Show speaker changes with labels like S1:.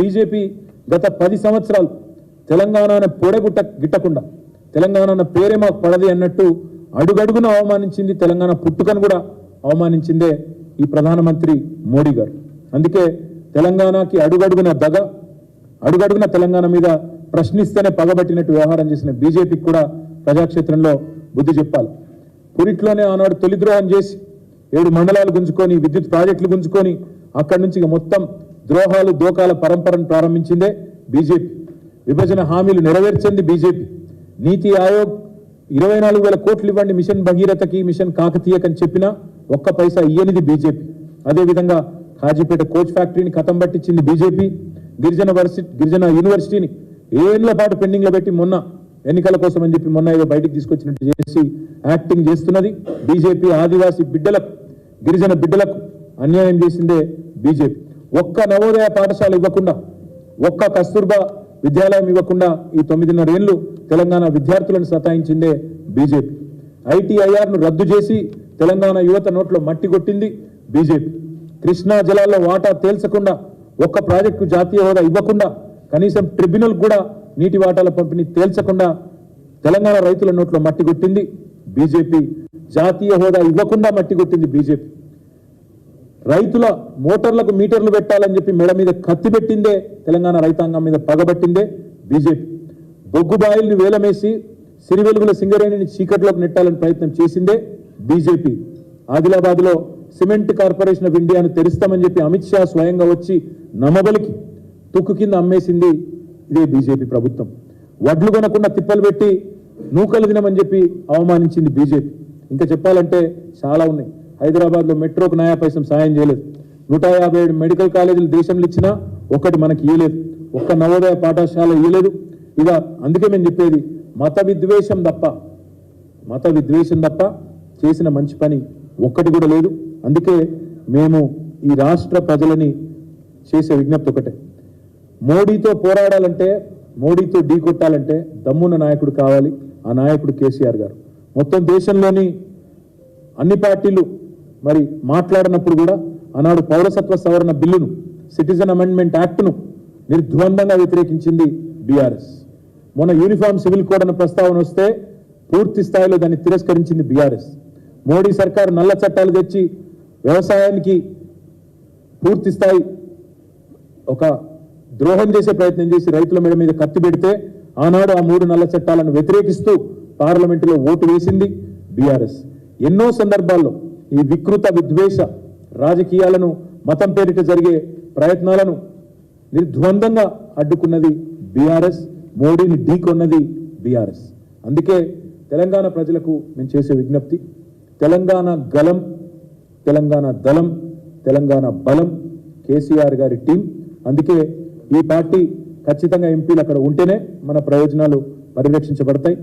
S1: BJP గత పది సంవత్సరాలు తెలంగాణను పొడగుట్ట గిట్టకుండా తెలంగాణ పేరే మాకు పడది అన్నట్టు అడుగడుగున అవమానించింది తెలంగాణ పుట్టుకను కూడా అవమానించిందే ఈ ప్రధానమంత్రి మోడీ గారు. అందుకే తెలంగాణకి అడుగడుగున దగ అడుగడుగున తెలంగాణ మీద ప్రశ్నిస్తేనే పగబట్టినట్టు వ్యవహారం చేసిన బీజేపీకి కూడా ప్రజాక్షేత్రంలో బుద్ధి చెప్పాలి. పురిట్లోనే ఆనాడు తొలిద్రోహం చేసి ఏడు మండలాలు గుంజుకొని విద్యుత్ ప్రాజెక్టులు గుంజుకొని అక్కడి నుంచి మొత్తం ద్రోహాలు దోకాల పరంపరను ప్రారంభించిందే బీజేపీ. విభజన హామీలు నెరవేర్చింది బీజేపీ. నీతి ఆయోగ్ ఇరవై నాలుగు వేల కోట్లు ఇవ్వండి మిషన్ భగీరథకి మిషన్ కాకతీయకని చెప్పినా ఒక్క పైసా ఇయ్యనిది బీజేపీ. అదేవిధంగా కాజీపేట కోచ్ ఫ్యాక్టరీని కథం పట్టించింది బీజేపీ. గిరిజన వర్సి గిరిజన యూనివర్సిటీని ఏళ్ళ పాటు పెండింగ్లో పెట్టి మొన్న ఎన్నికల కోసం అని చెప్పి మొన్న ఏదో బయటికి తీసుకొచ్చినట్టు చేసి యాక్టింగ్ చేస్తున్నది బీజేపీ ఆదివాసీ బిడ్డలకు గిరిజన బిడ్డలకు అన్యాయం చేసిందే బీజేపీ. ఒక్క నవోదయ పాఠశాల ఇవ్వకుండా ఒక్క కస్తూర్బా విద్యాలయం ఇవ్వకుండా ఈ తొమ్మిదిన్నరేళ్ళు తెలంగాణ విద్యార్థులను సతాయించిందే బీజేపీ. ఐటీఐఆర్ను రద్దు చేసి తెలంగాణ యువత నోట్లో మట్టి కొట్టింది బీజేపీ. కృష్ణా జలాల్లో వాటా తేల్చకుండా ఒక్క ప్రాజెక్టు జాతీయ హోదా ఇవ్వకుండా కనీసం ట్రిబ్యునల్ కూడా నీటి వాటాల పంపిణీ తేల్చకుండా తెలంగాణ రైతుల నోట్లో మట్టి కొట్టింది బీజేపీ. జాతీయ హోదా ఇవ్వకుండా మట్టి కొట్టింది బీజేపీ. రైతుల మోటార్లకు మీటర్లు పెట్టాలని చెప్పి మెడ మీద కత్తి పెట్టిందే తెలంగాణ రైతాంగం మీద పగబట్టిందే బీజేపీ. బొగ్గుబాయిల్ని వేలమేసి సిరివెలుగుల సింగరేణిని చీకట్లోకి నెట్టాలని ప్రయత్నం చేసిందే బీజేపీ. ఆదిలాబాద్లో సిమెంట్ కార్పొరేషన్ ఆఫ్ ఇండియాను తెరుస్తామని చెప్పి అమిత్ షా స్వయంగా వచ్చి నమ్మబలికి తుక్కు కింద అమ్మేసింది ఇదే బీజేపీ ప్రభుత్వం. వడ్లు కొనకుండా తిప్పలు పెట్టి నూకలు తినమని చెప్పి అవమానించింది బీజేపీ. ఇంకా చెప్పాలంటే చాలా ఉన్నాయి. హైదరాబాద్లో మెట్రోకు నయా పైసం సాయం చేయలేదు. నూట యాభై ఏడు మెడికల్ కాలేజీలు దేశంలో ఇచ్చినా ఒక్కటి మనకి ఇవ్వలేదు ఒక్క నవోదయ పాఠశాల ఇవ్వలేదు ఇక అందుకే మేము చెప్పేది మత విద్వేషం తప్ప మత విద్వేషం తప్ప చేసిన మంచి పని ఒక్కటి కూడా లేదు. అందుకే మేము ఈ రాష్ట్ర ప్రజలని చేసే విజ్ఞప్తి ఒకటే. మోడీతో పోరాడాలంటే మోడీతో ఢీ కొట్టాలంటే దమ్మున్న నాయకుడు కావాలి. ఆ నాయకుడు కేసీఆర్ గారు. మొత్తం దేశంలోని అన్ని పార్టీలు మరి మాట్లాడినప్పుడు కూడా ఆనాడు పౌరసత్వ సవరణ బిల్లును సిటిజన్ అమెండ్మెంట్ యాక్ట్ను నిర్ద్వందంగా వ్యతిరేకించింది బీఆర్ఎస్ మొన్న యూనిఫామ్ సివిల్ కోడ్ అన్న ప్రస్తావన వస్తే పూర్తి స్థాయిలో దాన్ని తిరస్కరించింది బీఆర్ఎస్ మోడీ సర్కారు నల్ల చట్టాలు తెచ్చి వ్యవసాయానికి పూర్తి స్థాయి ఒక ద్రోహం చేసే ప్రయత్నం చేసి రైతుల మీద మీద కత్తి పెడితే ఆనాడు ఆ మూడు నల్ల చట్టాలను వ్యతిరేకిస్తూ పార్లమెంటులో ఓటు వేసింది బీఆర్ఎస్ ఎన్నో సందర్భాల్లో ఈ వికృత విద్వేష రాజకీయాలను మతం పేరిట జరిగే ప్రయత్నాలను నిర్ద్వందంగా అడ్డుకున్నది బీఆర్ఎస్ మోడీని ఢీకొన్నది బీఆర్ఎస్. అందుకే తెలంగాణ ప్రజలకు మేము చేసే విజ్ఞప్తి తెలంగాణ గలం తెలంగాణ దళం తెలంగాణ బలం కేసీఆర్ గారి టీం. అందుకే ఈ పార్టీ ఖచ్చితంగా ఎంపీలు అక్కడ ఉంటేనే మన ప్రయోజనాలు పరిరక్షించబడతాయి.